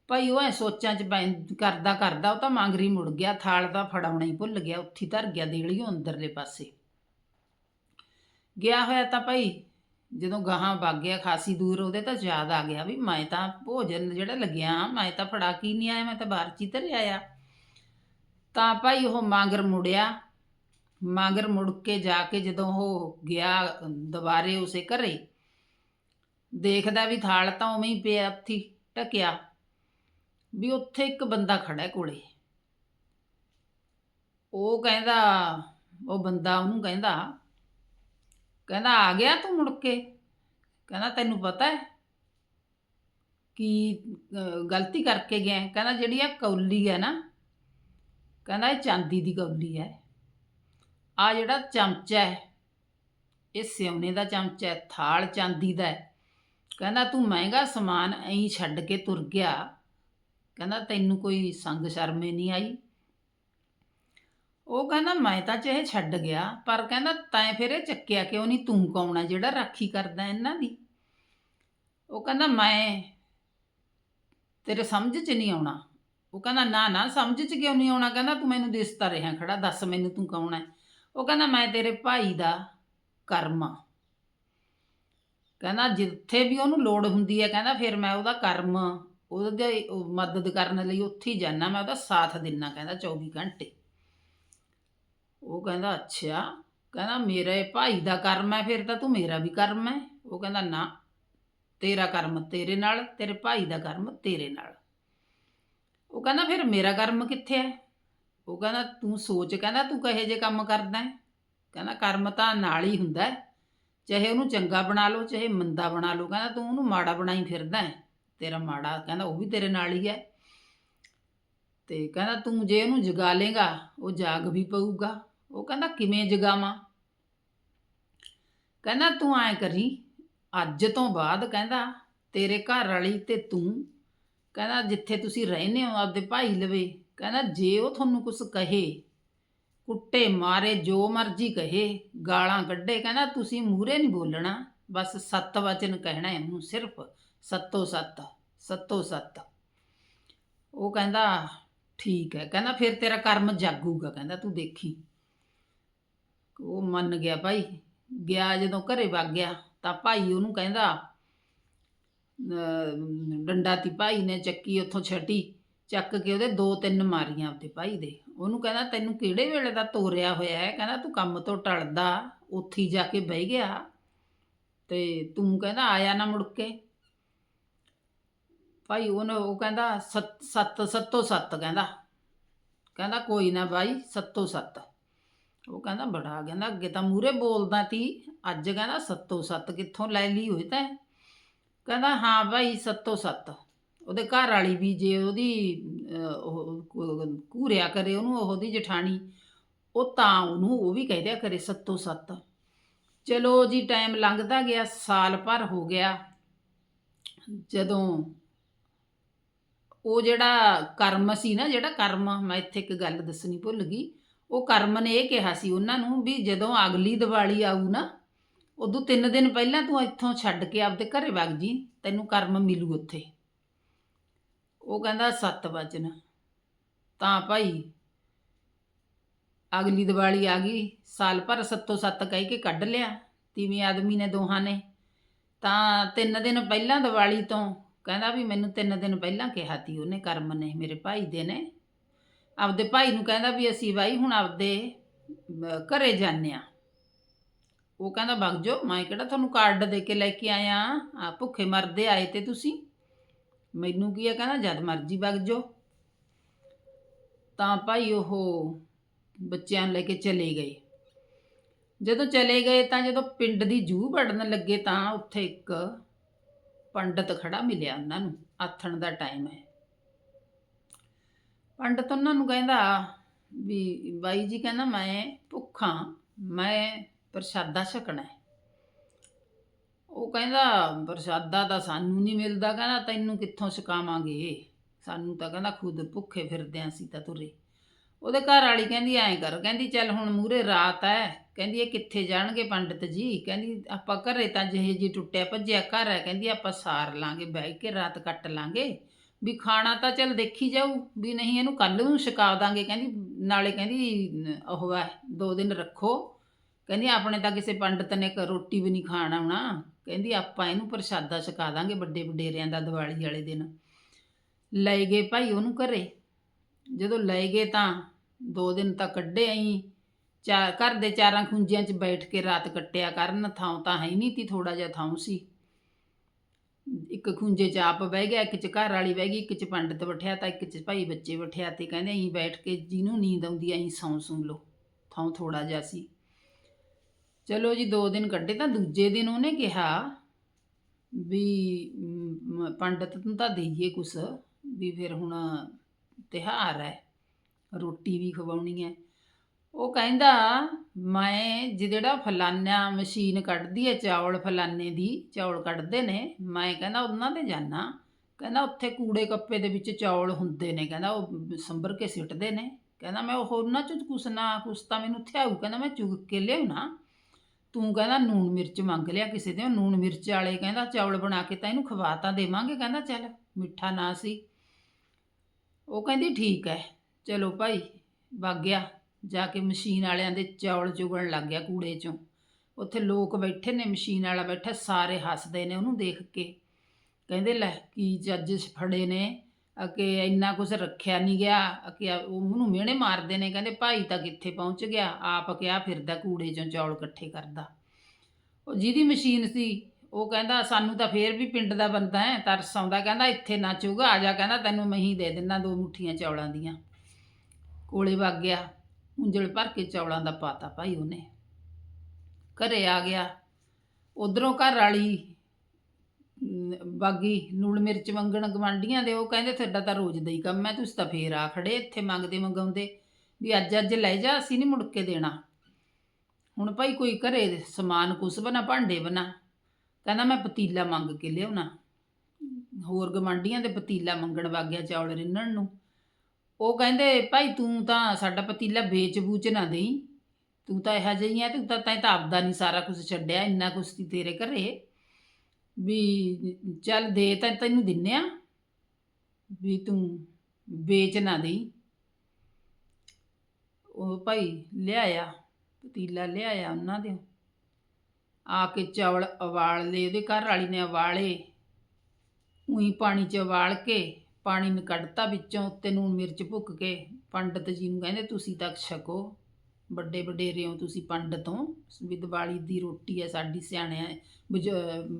ਭਾਈ ਉਹ ਐ ਸੋਚਾਂ ਚ ਕਰਦਾ ਕਰਦਾ ਉਹ ਤਾਂ ਮਾਂਗਰੀ ਮੁੜ ਗਿਆ, ਥਾਲ ਦਾ ਫੜਾਉਣਾ ਹੀ ਭੁੱਲ ਗਿਆ, ਉੱਥੇ ਧਰ ਗਿਆ ਦੇਲੀਓ ਅੰਦਰਲੇ ਪਾਸੇ। ਗਿਆ ਹੋਇਆ ਤਾਂ ਭਾਈ ਜਦੋਂ ਗਾਹਾਂ ਵਗ ਗਿਆ ਖਾਸੀ ਦੂਰ, ਉਹਦੇ ਤਾਂ ਯਾਦ ਆ ਗਿਆ ਵੀ ਮੈਂ ਤਾਂ ਭੋਜਨ ਜਿਹੜਾ ਲੱਗਿਆ, ਮੈਂ ਤਾਂ ਫੜਾ ਕੀ ਨਹੀਂ ਆਇਆ, ਮੈਂ ਤਾਂ ਬਾਹਰ ਚ ਧਰਿਆ ਆ ਤਾਂ ਭਾਈ ਉਹ ਮਾਂਗਰ ਮੁੜਿਆ। ਮਾਂਗਰ ਮੁੜ ਕੇ ਜਾ ਕੇ ਜਦੋਂ ਉਹ ਗਿਆ ਦੁਬਾਰੇ ਉਸੇ ਘਰੇ, ਦੇਖਦਾ ਵੀ ਥਾਲ ਤਾਂ ਉਵੇਂ ਹੀ ਪਿਆ, ਉੱਥੀ ਟਕਿਆ ਵੀ ਉੱਥੇ ਇੱਕ ਬੰਦਾ ਖੜਾ ਕੋਲੇ। ਉਹ ਕਹਿੰਦਾ, ਉਹ ਬੰਦਾ ਉਹਨੂੰ ਕਹਿੰਦਾ ਕਹਿੰਦਾ ਆ ਗਿਆ ਤੂੰ ਮੁੜ ਕੇ? ਕਹਿੰਦਾ ਤੈਨੂੰ ਪਤਾ ਹੈ ਕੀ ਅਹ, ਗਲਤੀ ਕਰਕੇ ਗਿਆ ਹੈ? ਕਹਿੰਦਾ ਜਿਹੜੀ ਆ ਕੌਲੀ ਹੈ ਨਾ ਕਹਿੰਦਾ ਇਹ ਚਾਂਦੀ ਦੀ ਕੌਲੀ ਹੈ। ਆ ਜਿਹੜਾ ਚਮਚਾ ਹੈ ਇਹ ਸਿਉਨੇ ਦਾ ਚਮਚਾ ਹੈ ਥਾਲ ਚਾਂਦੀ ਦਾ ਹੈ। ਕਹਿੰਦਾ ਤੂੰ ਮਹਿੰਗਾ ਸਮਾਨ ਐਂ ਛੱਡ ਕੇ ਤੁਰ ਗਿਆ। ਕਹਿੰਦਾ ਤੈਨੂੰ ਕੋਈ ਸੰਗ ਸ਼ਰਮੇ ਨਹੀਂ ਆਈ? ਉਹ ਕਹਿੰਦਾ, ਮੈਂ ਤਾਂ ਚਾਹੇ ਛੱਡ ਗਿਆ, ਪਰ ਕਹਿੰਦਾ ਤੈਂ ਫਿਰ ਇਹ ਚੱਕਿਆ ਕਿਉਂ ਨਹੀਂ? ਤੂੰ ਕੌਣਾ ਜਿਹੜਾ ਰਾਖੀ ਕਰਦਾ ਇਹਨਾਂ ਦੀ? ਉਹ ਕਹਿੰਦਾ, ਮੈਂ ਤੇਰੇ ਸਮਝ 'ਚ ਨਹੀਂ ਆਉਣਾ। ਉਹ ਕਹਿੰਦਾ, ਨਾ ਨਾ, ਸਮਝ 'ਚ ਕਿਉਂ ਨਹੀਂ ਆਉਣਾ? ਕਹਿੰਦਾ, ਤੂੰ ਮੈਨੂੰ ਦਿਸਦਾ ਰਿਹਾ ਖੜਾ, ਦੱਸ ਮੈਨੂੰ ਤੂੰ ਕੌਣ ਹੈ ਉਹ ਕਹਿੰਦਾ, ਮੈਂ ਤੇਰੇ ਭਾਈ ਦਾ ਕਰਮ ਆ। ਕਹਿੰਦਾ, ਜਿੱਥੇ ਵੀ ਉਹਨੂੰ ਲੋੜ ਹੁੰਦੀ ਹੈ, ਕਹਿੰਦਾ, ਫਿਰ ਮੈਂ ਉਹਦਾ ਕਰਮ, ਉਹਦੇ ਮਦਦ ਕਰਨ ਲਈ ਉੱਥੇ ਹੀ ਜਾਣਾ ਮੈਂ ਉਹਦਾ ਸਾਥ ਦਿੰਨਾ, ਕਹਿੰਦਾ 24 ਘੰਟੇ। ਉਹ ਕਹਿੰਦਾ, ਅੱਛਾ। ਕਹਿੰਦਾ, ਮੇਰੇ ਭਾਈ ਦਾ ਕਰਮ ਹੈ ਫਿਰ ਤਾਂ ਤੂੰ ਮੇਰਾ ਵੀ ਕਰਮ ਹੈ। ਉਹ ਕਹਿੰਦਾ, ਨਾ, ਤੇਰਾ ਕਰਮ ਤੇਰੇ ਨਾਲ, ਤੇਰੇ ਭਾਈ ਦਾ ਕਰਮ ਤੇਰੇ ਨਾਲ। ਉਹ ਕਹਿੰਦਾ, ਫਿਰ ਮੇਰਾ ਕਰਮ ਕਿੱਥੇ ਹੈ? ਉਹ ਕਹਿੰਦਾ, ਤੂੰ ਸੋਚ, ਕਹਿੰਦਾ, ਤੂੰ ਕਹੇ ਜੇ ਕੰਮ ਕਰਦਾ ਹੈ? ਕਹਿੰਦਾ, ਕਰਮ ਤਾਂ ਨਾਲ ਹੀ ਹੁੰਦਾ ਹੈ। ਚਾਹੇ ਉਹਨੂੰ ਚੰਗਾ ਬਣਾ ਲਓ, ਚਾਹੇ ਮੰਦਾ ਬਣਾ ਲਓ, ਕਹਿੰਦਾ, ਤੂੰ ਉਹਨੂੰ ਮਾੜਾ ਬਣਾਈ ਫਿਰਦਾ ਹੈ। ਤੇਰਾ ਮਾੜਾ, ਕਹਿੰਦਾ, ਉਹ ਵੀ ਤੇਰੇ ਨਾਲ ਹੀ ਹੈ। ਤੇ ਕਹਿੰਦਾ, ਤੂੰ ਜੇ ਉਹਨੂੰ ਜਗਾ ਲੇਗਾ, ਉਹ ਜਾਗ ਵੀ ਪਊਗਾ। ਉਹ ਕਹਿੰਦਾ, ਕਿਵੇਂ ਜਗਾਵਾਂ? ਕਹਿੰਦਾ, ਤੂੰ ਐ ਕਰੀ, ਅੱਜ ਤੋਂ ਬਾਅਦ ਕਹਿੰਦਾ, ਤੇਰੇ ਘਰ ਵਾਲੀ ਤੇ ਤੂੰ, ਕਹਿੰਦਾ, ਜਿੱਥੇ ਤੁਸੀਂ ਰਹਿੰਦੇ ਹੋ, ਆਪਦੇ ਭਾਈ ਲਵੇ, ਕਹਿੰਦਾ, ਜੇ ਉਹ ਤੁਹਾਨੂੰ ਕੁਝ ਕਹੇ, ਕੁੱਟੇ, ਮਾਰੇ, ਜੋ ਮਰਜ਼ੀ ਕਹੇ, ਗਾਲਾਂ ਕੱਢੇ, ਕਹਿੰਦਾ, ਤੁਸੀਂ ਮੂਹਰੇ ਨਹੀਂ ਬੋਲਣਾ, ਬਸ ਸੱਤ ਵਚਨ ਕਹਿਣਾ ਹੈ ਉਹਨੂੰ ਸਿਰਫ, ਸੱਤੋ ਸੱਤ ਸੱਤੋ ਸੱਤ। ਉਹ ਕਹਿੰਦਾ, ਠੀਕ ਹੈ, ਕਹਿੰਦਾ, ਫਿਰ ਤੇਰਾ ਕਰਮ ਜਾਗੂਗਾ, ਕਹਿੰਦਾ, ਤੂੰ ਦੇਖੀ। ਉਹ ਮੰਨ ਗਿਆ ਭਾਈ ਗਿਆ ਜਦੋਂ ਘਰੇ ਵਗ ਗਿਆ ਤਾਂ ਭਾਈ ਉਹਨੂੰ ਕਹਿੰਦਾ ਅਮ, ਡੰਡਾ ਤੀ ਭਾਈ ਨੇ ਚੱਕੀ ਉੱਥੋਂ ਛੱਟੀ ਚੱਕ ਕੇ ਉਹਦੇ ਦੋ ਤਿੰਨ ਮਾਰੀਆਂ ਉਹਦੇ ਭਾਈ ਦੇ। ਉਹਨੂੰ ਕਹਿੰਦਾ ਤੈਨੂੰ ਕਿਹੜੇ ਵੇਲੇ ਦਾ ਤੋਰਿਆ ਹੋਇਆ ਹੈ? ਕਹਿੰਦਾ ਤੂੰ ਕੰਮ ਤੋਂ ਟਲਦਾ ਉੱਥੇ ਹੀ ਜਾ ਕੇ ਬਹਿ ਗਿਆ। ਤੇ ਤੂੰ ਕਹਿੰਦਾ ਆਇਆ ਨਾ ਮੁੜ ਕੇ। ਭਾਈ ਉਹਨੇ ਉਹ ਕਹਿੰਦਾ ਸੱਤ ਸੱਤ ਸੱਤੋ ਸੱਤ ਕਹਿੰਦਾ। ਕਹਿੰਦਾ ਕੋਈ ਨਾ ਬਾਈ ਸੱਤੋ ਸੱਤ। ਉਹ ਕਹਿੰਦਾ ਬੜਾ, ਕਹਿੰਦਾ ਅੱਗੇ ਤਾਂ ਮੂਰੇ ਬੋਲਦਾ ਤੀ, ਅੱਜ ਕਹਿੰਦਾ ਸੱਤੋ ਸੱਤ ਕਿੱਥੋਂ ਲੈ ਲਈ ਹੋਈ ਤਾਂ। ਕਹਿੰਦਾ ਹਾਂ ਭਾਈ ਸੱਤੋ ਸੱਤ। ਉਹਦੇ ਘਰ ਵਾਲੀ ਵੀ ਜੇ ਉਹਦੀ ਉਹ ਘੂਰਿਆ ਕਰੇ ਉਹਨੂੰ ਉਹਦੀ ਜਠਾਣੀ, ਉਹ ਤਾਂ ਉਹਨੂੰ ਉਹ ਵੀ ਕਹਿ ਦਿਆ ਕਰੇ ਸੱਤੋ ਸੱਤ। ਚਲੋ ਜੀ ਟਾਈਮ ਲੰਘਦਾ ਗਿਆ, ਸਾਲ ਭਰ ਹੋ ਗਿਆ। ਜਦੋਂ ਉਹ ਜਿਹੜਾ ਕਰਮ ਸੀ ਨਾ, ਜਿਹੜਾ ਕਰਮ ਮੈਂ ਇੱਥੇ ਇੱਕ ਗੱਲ ਦੱਸਣੀ ਭੁੱਲ ਗਈ। ਉਹ ਕਰਮ ਨੇ ਇਹ ਕਿਹਾ ਸੀ ਉਹਨਾਂ ਨੂੰ ਵੀ ਜਦੋਂ ਅਗਲੀ ਦੀਵਾਲੀ ਆਊ ਨਾ, ਉਦੋਂ ਤਿੰਨ ਦਿਨ ਪਹਿਲਾਂ ਤੂੰ ਇੱਥੋਂ ਛੱਡ ਕੇ ਆਪਦੇ ਘਰੇ ਵਗ ਜੀ, ਤੈਨੂੰ ਕਰਮ ਮਿਲੂ ਉੱਥੇ। ਉਹ ਕਹਿੰਦਾ ਸੱਤ ਵਚਨ। ਤਾਂ ਭਾਈ, ਅਗਲੀ ਦੀਵਾਲੀ ਆ ਗਈ, ਸਾਲ ਭਰ ਸੱਤੋ ਸੱਤ ਕਹਿ ਕੇ ਕੱਢ ਲਿਆ, ਤੀਵੀਂ ਆਦਮੀ ਨੇ ਦੋਹਾਂ ਨੇ। ਤਾਂ ਤਿੰਨ ਦਿਨ ਪਹਿਲਾਂ ਦੀਵਾਲੀ ਤੋਂ ਕਹਿੰਦਾ ਵੀ ਮੈਨੂੰ ਤਿੰਨ ਦਿਨ ਪਹਿਲਾਂ ਕਿਹਾ ਤੀ ਉਹਨੇ, ਕਰਮ ਨੇ ਮੇਰੇ ਭਾਈ ਦੇ ਨੇ। ਆਪਦੇ ਭਾਈ ਨੂੰ ਕਹਿੰਦਾ ਵੀ ਅਸੀਂ ਬਾਈ ਹੁਣ ਆਪਦੇ ਅਹ, ਘਰੇ ਜਾਂਦੇ ਆ ਉਹ ਕਹਿੰਦਾ ਵਗ ਜਾਓ ਮੈਂ ਕਿਹੜਾ ਤੁਹਾਨੂੰ ਕਾਰਡ ਦੇ ਕੇ ਲੈ ਕੇ ਆਇਆ? ਆ ਭੁੱਖੇ ਮਰਦੇ ਆਏ ਤੇ ਤੁਸੀਂ। ਮੈਨੂੰ ਕੀ ਆ ਕਹਿੰਦਾ ਜਦ ਮਰਜ਼ੀ ਵਗ ਜਾਓ। ਤਾਂ ਭਾਈ ਉਹ ਬੱਚਿਆਂ ਨੂੰ ਲੈ ਕੇ ਚਲੇ ਗਏ। ਜਦੋਂ ਚਲੇ ਗਏ ਤਾਂ ਜਦੋਂ ਪਿੰਡ ਦੀ ਜੂਹ ਵੜਨ ਲੱਗੇ ਤਾਂ ਉੱਥੇ ਇੱਕ ਪੰਡਤ ਖੜਾ ਮਿਲਿਆ ਉਹਨਾਂ ਨੂੰ ਆਥਣ ਦਾ ਟਾਈਮ ਹੈ। ਪੰਡਤ ਉਹਨਾਂ ਨੂੰ ਕਹਿੰਦਾ ਵੀ ਬਾਈ ਜੀ ਕਹਿੰਦਾ ਮੈਂ ਭੁੱਖਾ ਮੈਂ ਪ੍ਰਸ਼ਾਦਾ ਛਕਣਾ ਹੈ। ਉਹ ਕਹਿੰਦਾ ਪ੍ਰਸ਼ਾਦਾ ਤਾਂ ਸਾਨੂੰ ਨਹੀਂ ਮਿਲਦਾ, ਕਹਿੰਦਾ ਤੈਨੂੰ ਕਿੱਥੋਂ ਛਕਾਵਾਂਗੇ? ਸਾਨੂੰ ਤਾਂ ਕਹਿੰਦਾ ਖੁਦ ਭੁੱਖੇ ਫਿਰਦੇ ਆਂ, ਅਸੀਂ ਤਾਂ ਤੁਰੇ। ਉਹਦੇ ਘਰ ਵਾਲੀ ਕਹਿੰਦੀ, ਐਂ ਕਰ, ਕਹਿੰਦੀ ਚੱਲ ਹੁਣ ਮੂਰੇ ਰਾਤ ਐ। ਕਹਿੰਦੀ, ਇਹ ਕਿੱਥੇ ਜਾਣਗੇ ਪੰਡਤ ਜੀ? ਕਹਿੰਦੀ, ਆਪਾਂ ਘਰੇ ਤਾਂ ਜਿਹੇ ਜੀ ਟੁੱਟਿਆ ਭੱਜਿਆ ਘਰ ਹੈ ਕਹਿੰਦੀ, ਆਪਾਂ ਸਾਰ ਲਾਂਗੇ, ਬਹਿ ਕੇ ਰਾਤ ਕੱਟ ਲਾਂਗੇ। ਵੀ ਖਾਣਾ ਤਾਂ ਚੱਲ ਦੇਖੀ ਜਾਊ, ਵੀ ਨਹੀਂ ਇਹਨੂੰ ਕੱਲ ਨੂੰ ਛਕਾ ਦਾਂਗੇ, ਕਹਿੰਦੀ ਨਾਲੇ ਕਹਿੰਦੀ, ਉਹ ਹੈ, ਦੋ ਦਿਨ ਰੱਖੋ। ਕਹਿੰਦੀ ਆਪਣੇ ਤਾਂ ਕਿਸੇ ਪੰਡਤ ਨੇ ਕ- ਰੋਟੀ ਵੀ ਨਹੀਂ ਖਾਣ ਆਉਣਾ। ਕਹਿੰਦੀ ਆਪਾਂ ਇਹਨੂੰ ਪ੍ਰਸ਼ਾਦਾ ਛਕਾ ਦਾਂਗੇ ਵੱਡੇ ਵਡੇਰਿਆਂ ਦਾ ਦੀਵਾਲੀ ਵਾਲੇ ਦਿਨ। ਲੈ ਗਏ ਭਾਈ ਉਹਨੂੰ ਘਰੇ। ਜਦੋਂ ਲੈ ਗਏ ਤਾਂ ਦੋ ਦਿਨ ਤਾਂ ਕੱਢੇ ਆਈ। ਚਾਰ ਘਰ ਦੇ ਚਾਰਾਂ ਖੁੰਜਿਆਂ 'ਚ ਬੈਠ ਕੇ ਰਾਤ ਕੱਟਿਆ ਕਰਨ ਥਾਂ ਤਾਂ ਹੈ ਨਹੀਂ ਤੀ ਥੋੜਾ ਜਿਹਾ ਥਾਂ ਸੀ। ਇੱਕ ਖੁੰਜੇ 'ਚ ਆਪ ਬਹਿ ਗਿਆ ਇੱਕ 'ਚ ਘਰ ਵਾਲੀ ਬਹਿ ਗਈ ਇੱਕ 'ਚ ਪੰਡਤ ਬੈਠਿਆ ਤਾਂ ਇੱਕ 'ਚ ਭਾਈ ਬੱਚੇ ਬੈਠਿਆ ਤੇ ਕਹਿੰਦੇ ਅਸੀਂ ਬੈਠ ਕੇ ਜਿਹਨੂੰ ਨੀਂਦ ਆਉਂਦੀ ਅਸੀਂ ਸੌਂ ਸੁਣ ਲਓ ਥਾਂ ਥੋੜਾ ਜਿਹਾ ਸੀ। ਚਲੋ ਜੀ ਦੋ ਦਿਨ ਕੱਢੇ ਤਾਂ ਦੂਜੇ ਦਿਨ ਉਹਨੇ ਕਿਹਾ ਵੀ ਮ, ਪੰਡਤ ਨੂੰ ਤਾਂ ਦੇਈਏ ਕੁਛ ਵੀ ਫਿਰ ਹੁਣ ਤਿਉਹਾਰ ਹੈ ਰੋਟੀ ਵੀ ਖਵਾਉਣੀ ਹੈ। ਉਹ ਕਹਿੰਦਾ, ਮੈਂ ਜਿਹੜਾ ਫਲਾਨਾ ਮਸ਼ੀਨ ਕੱਢਦੀ ਹੈ ਚੌਲ ਫਲਾਨੇ ਦੀ, ਚੌਲ ਕੱਢਦੇ ਨੇ। ਮੈਂ ਕਹਿੰਦਾ, ਉਹਨਾਂ ਤੇ ਜਾਣਾ ਕਹਿੰਦਾ, ਉੱਥੇ ਕੂੜੇ ਕੱਪੇ ਦੇ ਵਿੱਚ ਚੌਲ ਹੁੰਦੇ ਨੇ। ਕਹਿੰਦਾ, ਉਹ ਸੰਭਰ ਕੇ ਸਿੱਟਦੇ ਨੇ। ਕਹਿੰਦਾ, ਮੈਂ ਉਹ ਉਹਨਾਂ ਚ ਕੁਛ ਨਾ ਕੁਛ ਤਾਂ ਮੈਨੂੰ ਥਿਆਊ। ਕਹਿੰਦਾ, ਮੈਂ ਚੁਗ ਕੇ ਲਿਆਉਣਾ। ਤੂੰ ਕਹਿੰਦਾ ਨੂਣ ਮਿਰਚ ਮੰਗ ਲਿਆ ਕਿਸੇ ਦੇ ਨੂਣ ਮਿਰਚ ਵਾਲੇ ਕਹਿੰਦਾ, ਚੌਲ ਬਣਾ ਕੇ ਤਾਂ ਇਹਨੂੰ ਖਵਾ ਤਾਂ ਦੇਵਾਂਗੇ। ਕਹਿੰਦਾ, ਚੱਲ, ਮਿੱਠਾ ਨਾ ਸੀ। ਉਹ ਕਹਿੰਦੀ, ਠੀਕ ਹੈ ਚਲੋ ਭਾਈ, ਵਗ ਗਿਆ। ਜਾ ਕੇ ਮਸ਼ੀਨ ਵਾਲਿਆਂ ਦੇ ਚੌਲ ਚੁਗਣ ਲੱਗ ਗਿਆ ਕੂੜੇ ਚੋਂ। ਉੱਥੇ ਲੋਕ ਬੈਠੇ ਨੇ, ਮਸ਼ੀਨ ਵਾਲਾ ਬੈਠਾ, ਸਾਰੇ ਹੱਸਦੇ ਨੇ ਉਹਨੂੰ ਦੇਖ ਕੇ। ਕਹਿੰਦੇ, ਲੈ, ਕੀ ਜੱਜ ਫੜੇ ਨੇ? ਅਕੇ ਇੰਨਾ ਕੁਝ ਰੱਖਿਆ ਨਹੀਂ ਗਿਆ। ਅਕੇ ਉਹਨੂੰ ਮਿਹਣੇ ਮਾਰਦੇ ਨੇ। ਕਹਿੰਦੇ, ਭਾਈ ਤਾਂ ਕਿੱਥੇ ਪਹੁੰਚ ਗਿਆ? ਆਪ ਕਿਹਾ ਫਿਰਦਾ ਕੂੜੇ ਚੋਂ ਚੌਲ ਇਕੱਠੇ ਕਰਦਾ? ਉਹ ਜਿਹਦੀ ਮਸ਼ੀਨ ਸੀ, ਉਹ ਕਹਿੰਦਾ, ਸਾਨੂੰ ਤਾਂ ਫੇਰ ਵੀ ਪਿੰਡ ਦਾ ਬੰਦਾ ਹੈ। ਤਰਸ ਆਉਂਦਾ, ਕਹਿੰਦਾ, ਇੱਥੇ ਨਾ ਚੂਗਾ, ਆ ਜਾ। ਕਹਿੰਦਾ, ਤੈਨੂੰ ਮੈਂ ਹੀ ਦੇ ਦਿੰਦਾ ਦੋ ਮੁੱਠੀਆਂ ਚੌਲਾਂ ਦੀਆਂ। ਕੋਲੇ ਵਗ ਗਿਆ। ਉਂਜਲ ਭਰ ਕੇ ਚੌਲਾਂ ਦਾ ਪਾਤਾ ਭਾਈ ਉਹਨੇ। ਘਰੇ ਆ ਗਿਆ। ਉਧਰੋਂ ਘਰ ਵਾਲੀ ਬਾਗੀ ਨੂਣ ਮਿਰਚ ਮੰਗਣ ਗਵਾਂਡੀਆਂ ਦੇ, ਉਹ ਕਹਿੰਦੇ ਤੁਹਾਡਾ ਤਾਂ ਰੋਜ਼ ਦਾ ਹੀ ਕੰਮ ਹੈ, ਤੁਸੀਂ ਤਾਂ ਫੇਰ ਆ ਖੜੇ ਇੱਥੇ ਮੰਗਦੇ ਮੰਗਾਉਂਦੇ, ਵੀ ਅੱਜ ਅੱਜ ਲੈ ਜਾ, ਅਸੀਂ ਨਹੀਂ ਮੁੜ ਕੇ ਦੇਣਾ। ਹੁਣ ਭਾਈ ਕੋਈ ਘਰੇ ਸਮਾਨ ਕੁਛ ਬਣਾ, ਭਾਂਡੇ ਬਣਾ, ਕਹਿੰਦਾ ਮੈਂ ਪਤੀਲਾ ਮੰਗ ਕੇ ਲਿਆਉਣਾ। ਹੋਰ ਗਵਾਂਡੀਆਂ ਦੇ ਪਤੀਲਾ ਮੰਗਣ ਵਗ ਗਿਆ ਚੌਲ ਰਿੰਨਣ ਨੂੰ। ਉਹ ਕਹਿੰਦੇ, ਭਾਈ ਤੂੰ ਤਾਂ ਸਾਡਾ ਪਤੀਲਾ ਵੇਚ ਬੂਚ ਨਾ ਦੇਈ। ਤੂੰ ਤਾਂ ਇਹੋ ਜਿਹੀ ਆ ਤੂੰ ਤਾਂ ਤੈਂ ਤਾਂ ਆਪਦਾ ਨਹੀਂ ਸਾਰਾ ਕੁਝ ਛੱਡਿਆ, ਇੰਨਾ ਕੁਛ ਸੀ ਤੇਰੇ ਘਰੇ। ਵੀ ਚੱਲ ਦੇ ਤਾਂ ਤੈਨੂੰ ਦਿੰਨੇ ਆ, ਵੀ ਤੂੰ ਵੇਚ ਨਾ ਦੇਈ। ਉਹ ਭਾਈ ਲਿਆਇਆ, ਪਤੀਲਾ ਲਿਆਇਆ ਉਹਨਾਂ ਦੇ ਆ ਕੇ ਚੌਲ ਉਬਾਲ ਲਏ, ਉਹਦੇ ਘਰ ਵਾਲੀ ਨੇ ਉਬਾਲੇ, ਉਹੀ ਪਾਣੀ 'ਚ ਉਬਾਲ ਕੇ ਪਾਣੀ ਨੂੰ ਕੱਢਤਾ ਵਿੱਚੋਂ ਉੱਤੇ ਨੂਣ ਮਿਰਚ ਭੁੱਕ ਕੇ ਪੰਡਤ ਜੀ ਨੂੰ ਕਹਿੰਦੇ, ਤੁਸੀਂ ਤਾਂ ਛਕੋ। ਵੱਡੇ ਵਡੇਰੇ ਹੋ ਤੁਸੀਂ ਪੰਡਤ ਹੋ। ਵੀ ਦੀਵਾਲੀ ਦੀ ਰੋਟੀ ਹੈ ਸਾਡੀ ਸਿਆਣਿਆਂ, ਬਜ਼ੁ-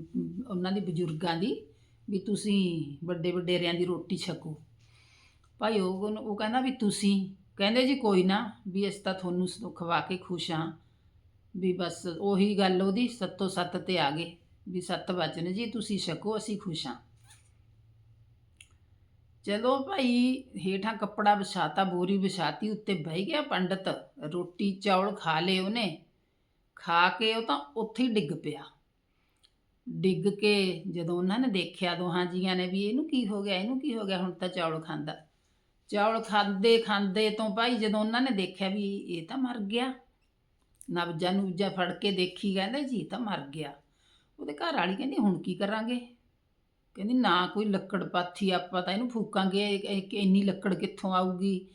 ਉਹਨਾਂ ਦੀ ਬਜ਼ੁਰਗਾਂ ਦੀ, ਵੀ ਤੁਸੀਂ ਵੱਡੇ ਵਡੇਰਿਆਂ ਦੀ ਰੋਟੀ ਛਕੋ। ਭਾਈ ਉਹ ਉਹ ਕਹਿੰਦਾ ਵੀ ਤੁਸੀਂ, ਕਹਿੰਦੇ ਜੀ ਕੋਈ ਨਾ, ਵੀ ਅਸੀਂ ਤਾਂ ਤੁਹਾਨੂੰ ਖਵਾ ਕੇ ਖੁਸ਼ ਹਾਂ। ਵੀ ਬਸ ਉਹੀ ਗੱਲ ਉਹਦੀ, ਸੱਤੋਂ ਸੱਤ ਤੇ ਆ ਗਏ। ਵੀ ਸੱਤ ਵਚਨ, ਜੀ ਤੁਸੀਂ ਛਕੋ, ਅਸੀਂ ਖੁਸ਼ ਹਾਂ। ਚਲੋ ਭਾਈ ਹੇਠਾਂ ਕੱਪੜਾ ਵਿਛਾਤਾ, ਬੋਰੀ ਵਿਛਾਤੀ, ਉੱਤੇ ਬਹਿ ਗਿਆ ਪੰਡਤ, ਰੋਟੀ, ਚੌਲ ਖਾ ਲਏ ਉਹਨੇ। ਖਾ ਕੇ ਉਹ ਤਾਂ ਉੱਥੇ ਹੀ ਡਿੱਗ ਪਿਆ। ਡਿੱਗ ਕੇ ਜਦੋਂ ਉਹਨਾਂ ਨੇ ਦੇਖਿਆ ਦੋਹਾਂ ਜੀਆਂ ਨੇ ਵੀ ਇਹਨੂੰ ਕੀ ਹੋ ਗਿਆ, ਇਹਨੂੰ ਕੀ ਹੋ ਗਿਆ, ਹੁਣ ਤਾਂ ਚੌਲ ਖਾਂਦਾ। ਚੌਲ ਖਾਂਦੇ ਖਾਂਦੇ ਤੋਂ ਭਾਈ ਜਦੋਂ ਉਹਨਾਂ ਨੇ ਦੇਖਿਆ ਵੀ ਇਹ ਤਾਂ ਮਰ ਗਿਆ ਨਬਜਾ ਨੂਜਾ ਫੜ ਕੇ ਦੇਖੀ, ਕਹਿੰਦੇ ਜੀ ਇਹ ਤਾਂ ਮਰ ਗਿਆ। ਉਹਦੇ ਘਰ ਵਾਲੀ ਕਹਿੰਦੀ, ਹੁਣ ਕੀ ਕਰਾਂਗੇ? ਕਹਿੰਦੀ, ਨਾ ਕੋਈ ਲੱਕੜ ਪਾਥੀ, ਆਪਾਂ ਤਾਂ ਇਹਨੂੰ ਫੂਕਾਂਗੇ, ਇਹ- ਇਹ- ਇੰਨੀ ਲੱਕੜ ਕਿੱਥੋਂ ਆਊਗੀ?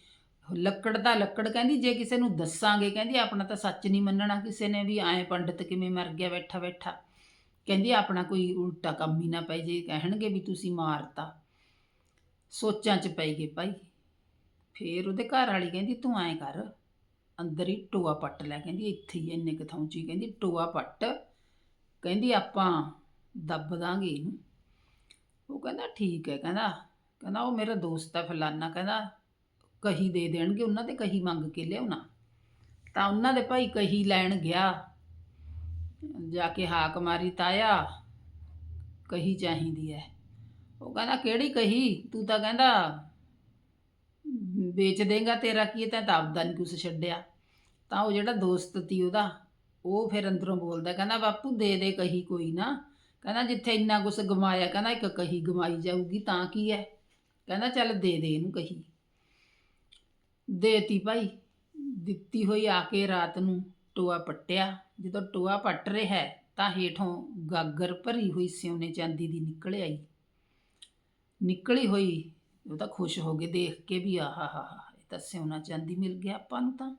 ਲੱਕੜ ਦਾ ਲੱਕੜ, ਕਹਿੰਦੀ, ਜੇ ਕਿਸੇ ਨੂੰ ਦੱਸਾਂਗੇ, ਕਹਿੰਦੀ, ਆਪਣਾ ਤਾਂ ਸੱਚ ਨਹੀਂ ਮੰਨਣਾ ਕਿਸੇ ਨੇ ਵੀ, ਐਂ ਪੰਡਤ ਕਿਵੇਂ ਮਰ ਗਿਆ ਬੈਠਾ ਬੈਠਾ। ਕਹਿੰਦੀ, ਆਪਣਾ ਕੋਈ ਉਲਟਾ ਕੰਮ ਹੀ ਨਾ ਪੈ ਜੇ, ਕਹਿਣਗੇ ਵੀ ਤੁਸੀਂ ਮਾਰਤਾ। ਸੋਚਾਂ 'ਚ ਪੈ ਗਏ ਭਾਈ। ਫੇਰ ਉਹਦੇ ਘਰ ਵਾਲੀ ਕਹਿੰਦੀ, ਤੂੰ ਐਂ ਕਰ, ਅੰਦਰ ਹੀ ਟੋਆ ਪੱਟ ਲੈ। ਕਹਿੰਦੀ, ਇੱਥੇ ਹੀ ਇੰਨੇ ਕੁ ਥਾਂ 'ਚ ਹੀ। ਕਹਿੰਦੀ, ਟੋਆ ਪੱਟ। ਕਹਿੰਦੀ, ਆਪਾਂ ਦੱਬ ਦਾਂਗੇ ਇਹਨੂੰ। ਉਹ ਕਹਿੰਦਾ, ਠੀਕ ਹੈ, ਕਹਿੰਦਾ। ਕਹਿੰਦਾ, ਉਹ ਮੇਰਾ ਦੋਸਤ ਹੈ ਫਲਾਨਾ, ਕਹਿੰਦਾ। ਕਹੀ ਦੇ ਦੇਣਗੇ, ਉਹਨਾਂ ਤੇ ਕਹੀ ਮੰਗ ਕੇ ਲਿਆਉਣਾ ਤਾਂ ਉਹਨਾਂ ਦੇ ਭਾਈ ਕਹੀ ਲੈਣ ਗਿਆ। ਜਾ ਕੇ ਹਾਕ ਮਾਰੀ ਤਾਇਆ, ਕਹੀ ਚਾਹੀਦੀ ਹੈ। ਉਹ ਕਹਿੰਦਾ, ਕਿਹੜੀ ਕਹੀ? ਤੂੰ ਤਾਂ ਕਹਿੰਦਾ, ਵੇਚ ਦੇਗਾ ਤੇਰਾ ਕੀ ਤਾਂ ਆਪਦਾ ਨਹੀਂ ਕੁਛ ਛੱਡਿਆ। ਤਾਂ ਉਹ ਜਿਹੜਾ ਦੋਸਤ ਤੀ ਉਹਦਾ, ਉਹ ਫਿਰ ਅੰਦਰੋਂ ਬੋਲਦਾ, ਕਹਿੰਦਾ, ਬਾਪੂ, ਦੇ ਦੇ ਕਹੀ ਕੋਈ ਨਾ। ਕਹਿੰਦਾ ਜਿੱਥੇ ਇੰਨਾ ਕੁਛ ਗਮਾਇਆ ਕਹਿੰਦਾ ਇੱਕ ਕਹੀ ਗਮਾਈ ਜਾਊਗੀ ਤਾਂ ਕੀ ਹੈ? ਕਹਿੰਦਾ ਚੱਲ ਦੇ ਦੇ ਇਹਨੂੰ ਕਹੀ। ਦੇਤੀ ਭਾਈ ਦਿੱਤੀ ਹੋਈ ਆ ਕੇ ਰਾਤ ਨੂੰ ਟੋਆ ਪੱਟਿਆ। ਜਦੋਂ ਟੋਆ ਪੱਟ ਰਿਹਾ ਹੈ, ਤਾਂ ਹੇਠੋਂ ਗਾਗਰ ਭਰੀ ਹੋਈ ਸਿਉਨੇ ਚਾਂਦੀ ਦੀ ਨਿਕਲ ਆਈ। ਨਿਕਲੀ ਹੋਈ ਉਹ ਤਾਂ ਖੁਸ਼ ਹੋ ਗਏ ਦੇਖ ਕੇ ਵੀ ਆਹਾ ਹਾ ਹਾ ਇਹ ਤਾਂ ਸਿਉਨਾ ਚਾਂਦੀ ਮਿਲ ਗਿਆ ਆਪਾਂ ਨੂੰ ਤਾਂ।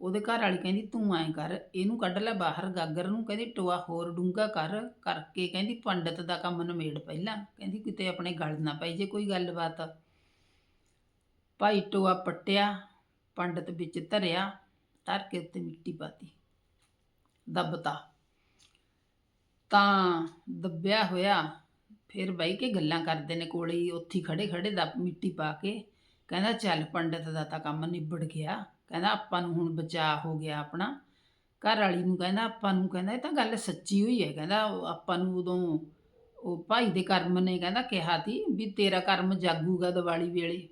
ਉਹਦੇ ਘਰ ਵਾਲੀ ਕਹਿੰਦੀ, ਤੂੰ ਐਂ ਕਰ, ਇਹਨੂੰ ਕੱਢ ਲੈ ਬਾਹਰ, ਗਾਗਰ ਨੂੰ ਕਹਿੰਦੀ, ਟੋਆ ਹੋਰ ਡੂੰਗਾ ਕਰ, ਕਰਕੇ ਕਹਿੰਦੀ ਪੰਡਤ ਦਾ ਕੰਮ ਨਿਮੇੜ ਪਹਿਲਾਂ। ਕਹਿੰਦੀ, ਕਿਤੇ ਆਪਣੇ ਗਲ ਨਾ ਪਈ ਜੇ ਕੋਈ ਗੱਲਬਾਤ। ਭਾਈ ਟੋਆ ਪੱਟਿਆ, ਪੰਡਤ ਵਿੱਚ ਧਰਿਆ ਧਰ ਕੇ ਉੱਤੇ ਮਿੱਟੀ ਪਾਤੀ, ਦੱਬਤਾ। ਤਾਂ ਦੱਬਿਆ ਹੋਇਆ, ਫਿਰ ਬਹਿ ਕੇ ਗੱਲਾਂ ਕਰਦੇ ਨੇ ਕੋਲੇ ਹੀ, ਉੱਥੇ ਹੀ ਖੜੇ ਖੜੇ ਦੱਬ ਮਿੱਟੀ ਪਾ ਕੇ, ਕਹਿੰਦਾ, ਚੱਲ ਪੰਡਤ ਦਾ ਤਾਂ ਕੰਮ ਨਿਬੜ ਗਿਆ। ਕਹਿੰਦਾ ਆਪਾਂ ਨੂੰ ਹੁਣ ਬਚਾਅ ਹੋ ਗਿਆ ਆਪਣਾ। ਘਰ ਵਾਲੀ ਨੂੰ ਕਹਿੰਦਾ ਆਪਾਂ ਨੂੰ, ਕਹਿੰਦਾ ਇਹ ਤਾਂ ਗੱਲ ਸੱਚੀ ਹੋਈ ਹੈ। ਕਹਿੰਦਾ ਆਪਾਂ ਨੂੰ ਉਦੋਂ ਉਹ ਭਾਈ ਦੇ ਕਰਮ ਨੇ ਕਹਿੰਦਾ ਕਿਹਾ ਤੀ ਵੀ ਤੇਰਾ ਕਰਮ ਜਾਗੂਗਾ ਦੀਵਾਲੀ ਵੇਲੇ।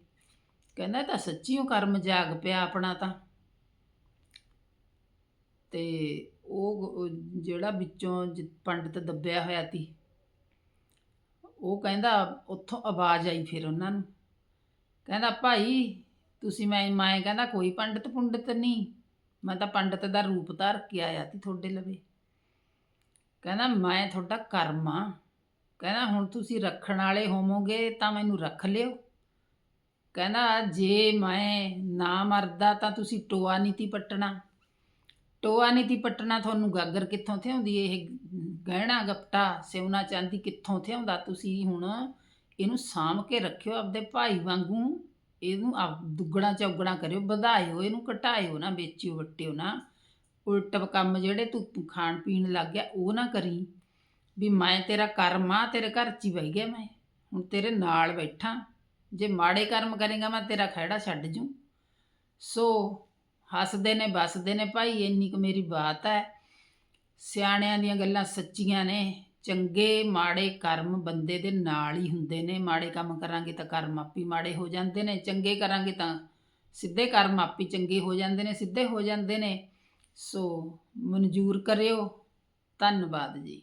ਕਹਿੰਦਾ ਇਹ ਤਾਂ ਸੱਚੀਓ ਕਰਮ ਜਾਗ ਪਿਆ ਆਪਣਾ ਤਾਂ। ਤੇ ਉਹ ਜਿਹੜਾ ਵਿੱਚੋਂ ਜ- ਪੰਡਤ ਦੱਬਿਆ ਹੋਇਆ ਤੀ ਉਹ ਕਹਿੰਦਾ ਉੱਥੋਂ ਆਵਾਜ਼ ਆਈ ਫਿਰ ਉਹਨਾਂ ਨੂੰ। ਕਹਿੰਦਾ ਭਾਈ ਤੁਸੀਂ ਮੈਂ ਮੈਂ ਕਹਿੰਦਾ ਕੋਈ ਪੰਡਤ ਪੁੰਡਤ ਨਹੀਂ। ਮੈਂ ਤਾਂ ਪੰਡਤ ਦਾ ਰੂਪ ਧਾਰ ਕੇ ਆਇਆ ਤੀ ਤੁਹਾਡੇ ਲਵੇ। ਕਹਿੰਦਾ ਮੈਂ ਤੁਹਾਡਾ ਕਰਮ ਆ। ਕਹਿੰਦਾ ਹੁਣ ਤੁਸੀਂ ਰੱਖਣ ਵਾਲੇ ਹੋਵੋਗੇ ਤਾਂ ਮੈਨੂੰ ਰੱਖ ਲਿਓ। ਕਹਿੰਦਾ ਜੇ ਮੈਂ ਨਾ ਮਰਦਾ ਤਾਂ ਤੁਸੀਂ ਟੋਆ ਨਹੀਂ ਤੀ ਪੱਟਣਾ। ਟੋਆ ਨਹੀਂ ਤੀ ਪੱਟਣਾ ਤੁਹਾਨੂੰ ਗਾਗਰ ਕਿੱਥੋਂ ਥਿਆਉਂਦੀ ਇਹ ਗਹਿਣਾ ਗੱਪਟਾ ਸਿਉਨਾ ਚਾਂਦੀ ਕਿੱਥੋਂ ਥਿਆਉਂਦਾ ਤੁਸੀਂ ਹੁਣ ਇਹਨੂੰ ਸਾਂਭ ਕੇ ਰੱਖਿਓ ਆਪਦੇ ਭਾਈ ਵਾਂਗੂ। ਇਹਨੂੰ ਆਪ ਦੁੱਗਣਾ ਚੌਗਣਾ ਕਰਿਓ, ਵਧਾਇਓ, ਇਹਨੂੰ ਘਟਾਇਓ ਨਾ, ਵੇਚਿਓ, ਵਟਿਓ ਨਾ। ਉਲਟ ਕੰਮ ਜਿਹੜੇ ਤੂੰ ਖਾਣ ਪੀਣ ਲੱਗ ਗਿਆ, ਉਹ ਨਾ ਕਰੀ। ਵੀ ਮੈਂ ਤੇਰਾ ਕਰਮ ਆ, ਤੇਰੇ ਘਰ 'ਚ ਹੀ ਬਹਿ ਗਿਆ ਮੈਂ। ਹੁਣ ਤੇਰੇ ਨਾਲ ਬੈਠਾ। ਜੇ ਮਾੜੇ ਕਰਮ ਕਰੇਗਾ, ਮੈਂ ਤੇਰਾ ਖਹਿੜਾ ਛੱਡ ਜੂ। ਸੋ ਹੱਸਦੇ ਨੇ ਵੱਸਦੇ ਨੇ, ਭਾਈ, ਇੰਨੀ ਕੁ ਮੇਰੀ ਬਾਤ ਹੈ। ਸਿਆਣਿਆਂ ਦੀਆਂ ਗੱਲਾਂ ਸੱਚੀਆਂ ਨੇ। ਚੰਗੇ, ਮਾੜੇ ਕਰਮ ਬੰਦੇ ਦੇ ਨਾਲ ਹੀ ਹੁੰਦੇ ਨੇ। ਮਾੜੇ ਕੰਮ ਕਰਾਂਗੇ ਤਾਂ ਕਰਮ ਆਪੀ ਮਾੜੇ ਹੋ ਜਾਂਦੇ ਨੇ। ਚੰਗੇ ਕਰਾਂਗੇ ਤਾਂ ਸਿੱਧੇ ਕਰਮ ਆਪੀ ਚੰਗੇ ਹੋ ਜਾਂਦੇ ਨੇ, ਸਿੱਧੇ ਹੋ ਜਾਂਦੇ ਨੇ। ਸੋ ਮਨਜ਼ੂਰ ਕਰਿਓ। ਧੰਨਵਾਦ ਜੀ।